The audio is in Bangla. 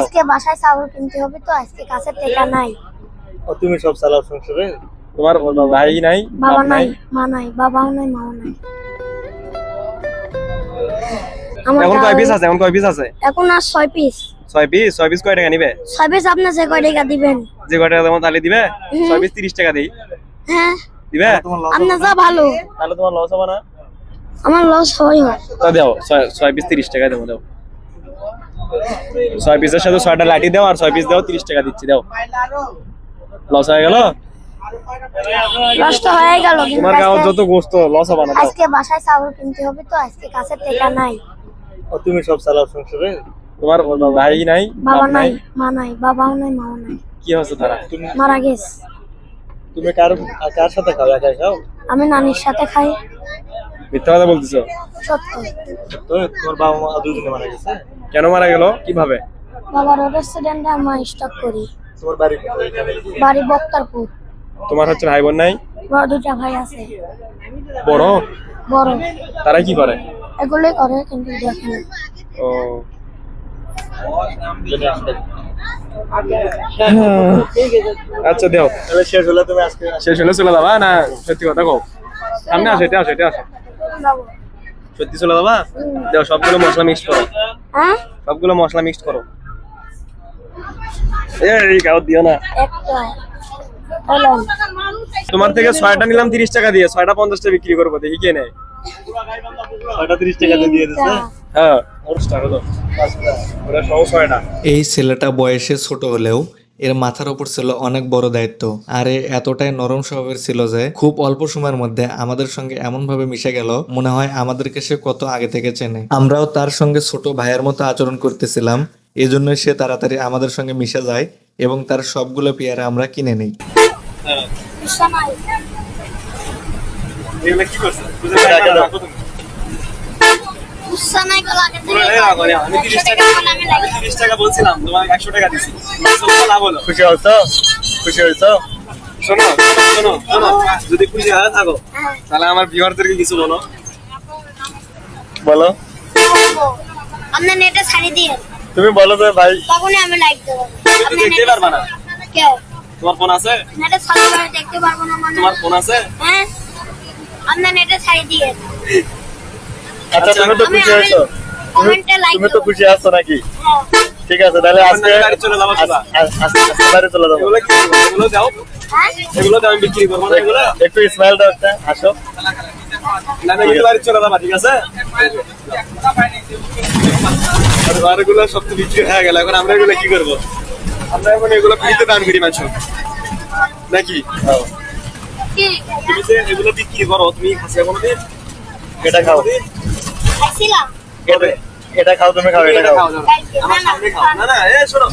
আজকে বাসায় চাউল কিনতে হবে তো আজকে কাছে টাকা নাই। ও তুমি সব চালাও সংসারে? তোমার ভাই নাই বাবা নাই? মা নাই বাবাও নাই মাও নাই। এখন কয় পিস আছে? এখন কয় পিস আছে? এখন আর ছয় পিস ছয় পিস ছয় পিস কয় টাকা নিবে? ছয় পিস আপনার যে কয় টাকা দিবেন? যে কয় টাকা তোমার তাহলে দিবে? ছয় পিস তিরিশ টাকা দিই। হ্যাঁ। দিবে? আপনার যা ভালো। তাহলে তোমার লস হবে না? আমার লস হয় হয় তা দাও ছয় ছয় পিস তিরিশ টাকা দেবো দাও। ছয় পিসের সাথে ছয়টা লাঠি দাও আর ছয় পিস দাও তিরিশ টাকা দিচ্ছি দাও। লস হয়ে গেল? লস হয়ে গেল তোমার গাঁও যত গোস্ত লস হবে না আজকে বাসায় চাউল কিনতে হবে তো আজকে কাছে টাকা নাই। ও তুমি সব চালাও সংসারে? তোমার ভাই নাই বাবা নাই মা নাই বাবাও নাই মাও নাই। কি হচ্ছে তারা? তুমি মারা গেছে। তুমি কার কার সাথে খাও? আমি নানির সাথে খাই। মিথ্যা কথা বলতেছো? সত্য। তো তোমার বাবা মা দুজনে মারা গেছে? কেন মারা গেল? কীভাবে? বাবার রেস্টুরেন্টে আমি স্টক করি। তোমার বাড়ি কোথায়? বাড়ি বক্তারপুর। তোমার হচ্ছে ভাই বোন নাই? বড় দুটা ভাই আছে। বড়? বড়। তারা কি করে? এগুলোই করে কিন্তু দেখে না। ও। আচ্ছা দেও। তাহলে শেষ হলে তুমি আজকে শেষ হলে চলে যাবা? না সত্যি কথা কও। সামনে আসো এটা আসো এটা আসো। সত্যি চলে যাবা? দেও সবগুলো মশলা মিক্স করো। হ্যাঁ? সবগুলো মশলা মিক্স করো। এই গাও দিও না। তোমার থেকে ছয়টা নিলাম তিরিশ টাকা দিয়ে ছয়টা পঞ্চাশটা বিক্রি করব দেখি কে নেয়। তিরিশ টাকা দিয়ে দিয়ে হ্যাঁ এই ছেলেটা বয়সে ছোট হলেও এর মাথার উপর ছিল অনেক বড় দায়িত্ব। আর এ এতটাই নরম স্বভাবের ছিল যে খুব অল্প সময়ের মধ্যে আমাদের সঙ্গে এমন ভাবে মিশে গেল মনে হয় আমাদেরকে সে কত আগে থেকে চেনে। আমরাও তার সঙ্গে ছোট ভাইয়ের মতো আচরণ করতেছিলাম এজন্যই সে তাড়াতাড়ি আমাদের সঙ্গে মিশে যায় এবং তার সবগুলো পেয়ারা আমরা কিনে নিই। এগুলো কি করছ? টাকা নাই গলা আগে থেকে। পুরো টাকা করে, আমি তিরিশ টাকা আমি লাগি। তিরিশ টাকা বলছিলাম তোমার একশো টাকা দিছি। না বলো। খুশি হয়েছো? খুশি হয়েছো? শোনো শোনো শোনো। যদি খুশি হয়ে থাকো। তাহলে আমার ভিউয়ারদেরকে কিছু বলো। বলো। আপনার নেটে ছাড়ি দিয়ে। তুমি বলো যে ভাই তখনই আমি লাইক দেবো। তুমি তো দেখতেই না। কেউ তোমার ফোন আছে? নেটে ছাড়ি দেখতে পারব না মানে। তোমার ফোন আছে? হ্যাঁ? আপনার নেটে ছাড়ি দিয়ে। আচ্ছা তুমি তো খুশি কমেন্টে তুমি তো খুশি আছো নাকি? হ্যাঁ। ঠিক আছে তাহলে আজকে বাড়ি চলে যাব। এগুলো এগুলো দাও। হ্যাঁ? এগুলো দাও আমি বিক্রি করব একটু স্মাইল দাও একটা আসো। না না এগুলো চলে যাবা ঠিক আছে? আর সব তো বিক্রি হয়ে গেল এখন আমরা এগুলো কি করব? আমরা এখন এগুলো ফ্রিতে দান করি মাছ নাকি? খাও। তুমি যে এগুলো বিক্রি করো তুমি খাসিয়া কোনোদিন? এটা খাও। খাইছিলাম এটা- এটা খাও। তুমি খাও এটা খাও। না না এ শোনো।